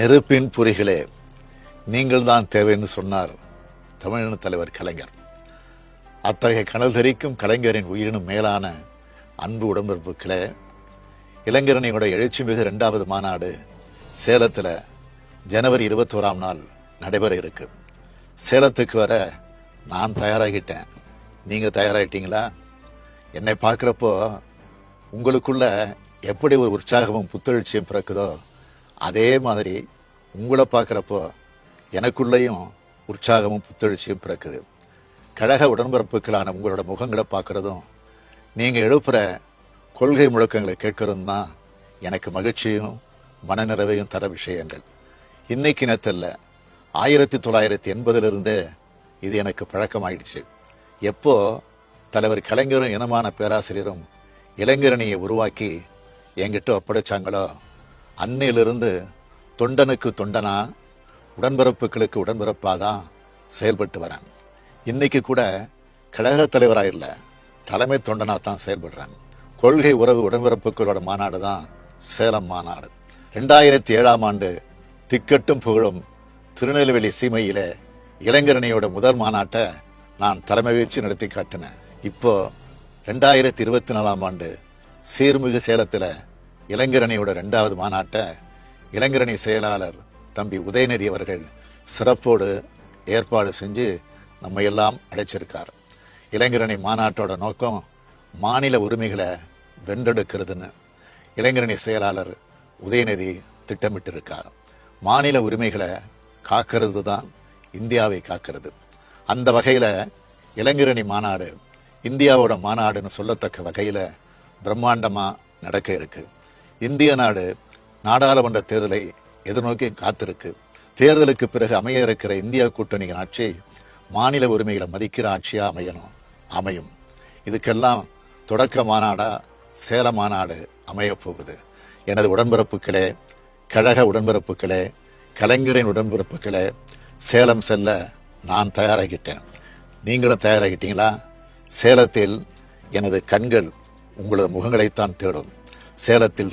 நெருப்பின் புரிகளே நீங்கள் தான் தேவைன்னு சொன்னார் தமிழின தலைவர் கலைஞர். அத்தகைய கனல் தெரிக்கும் கலைஞரின் உயிரினும் மேலான அன்பு உடம்பிறப்புகளே இளைஞரணியோட எழுச்சி மிகு ரெண்டாவது மாநாடு சேலத்தில் ஜனவரி இருபத்தோராம் நாள் நடைபெற இருக்கு. சேலத்துக்கு வர நான் தயாராகிட்டேன். நீங்கள் தயாராகிட்டீங்களா என்னை பார்க்குறப்போ உங்களுக்குள்ள எப்படி ஒரு உற்சாகமும் புத்தெழுச்சியும் பிறக்குதோ அதே மாதிரி உங்களை பார்க்குறப்போ எனக்குள்ளேயும் உற்சாகமும் புத்தெழுச்சியும் பிறக்குது. கழக உடன்பிறப்புகளான உங்களோட முகங்களை பார்க்குறதும் நீங்கள் எழுப்புகிற கொள்கை முழக்கங்களை கேட்கறதும் தான் எனக்கு மகிழ்ச்சியும் மனநிறைவையும் தர விஷயங்கள். இன்னைக்கு நேரத்தில் ஆயிரத்தி தொள்ளாயிரத்தி எண்பதுலேருந்தே இது எனக்கு பழக்கமாயிடுச்சு. எப்போ தலைவர் கலைஞரும் இனமான பேராசிரியரும் இளைஞரணியை உருவாக்கி என்கிட்ட ஒப்படைச்சாங்களோ அன்னையிலிருந்து தொண்டனுக்கு தொண்டனா உடன்பிறப்புகளுக்கு உடன்பிறப்பாக தான் செயல்பட்டு வரேன். இன்னைக்கு கூட கழக தலைவராக இல்லை தலைமை தொண்டனாக தான் செயல்படுறேன். கொள்கை உறவு உடன்பிறப்புகளோட மாநாடு தான் சேலம் மாநாடு. ரெண்டாயிரத்தி ஏழாம் ஆண்டு திக்கட்டும் புகழும் திருநெல்வேலி சீமையிலே இளைஞரணியோட முதல் மாநாட்டை நான் தலைமை வச்சு நடத்தி காட்டினேன். இப்போ ரெண்டாயிரத்தி இருபத்தி நாலாம் ஆண்டு சீர்மிகு சேலத்தில் இளைஞரணியோட ரெண்டாவது மாநாட்டை இளைஞரணி செயலாளர் தம்பி உதயநிதி அவர்கள் சிறப்போடு ஏற்பாடு செஞ்சு நம்ம எல்லாம் அடைச்சிருக்கார். இளைஞரணி மாநாட்டோட நோக்கம் மாநில உரிமைகளை வென்றெடுக்கிறதுன்னு இளைஞரணி செயலாளர் உதயநிதி திட்டமிட்டிருக்கார். மாநில உரிமைகளை காக்கிறது தான் இந்தியாவை காக்கிறது. அந்த வகையில் இளைஞரணி மாநாடு இந்தியாவோட மாநாடுன்னு சொல்லத்தக்க வகையில் பிரம்மாண்டமாக நடக்க இருக்குது இந்திய நாடு நாடாளுமன்ற தேர்தலை எதிர்நோக்கி காத்திருக்கு. தேர்தலுக்கு பிறகு அமைய இருக்கிற இந்தியா கூட்டணியின் ஆட்சி மாநில உரிமைகளை மதிக்கிற ஆட்சியா அமையணும். அமையும். இதுக்கெல்லாம் தொடக்க மாநாடா சேல மாநாடு அமையப் போகுது. எனது உடன்பிறப்புகளே கழக உடன்பிறப்புகளே கலைஞரின் உடன்பிறப்புகளே சேலம் செல்ல நான் தயாராகிட்டேன். நீங்களும் தயாராகிட்டீங்களா? சேலத்தில் எனது கண்கள் உங்களது முகங்களைத்தான் தேடும். சேலத்தில்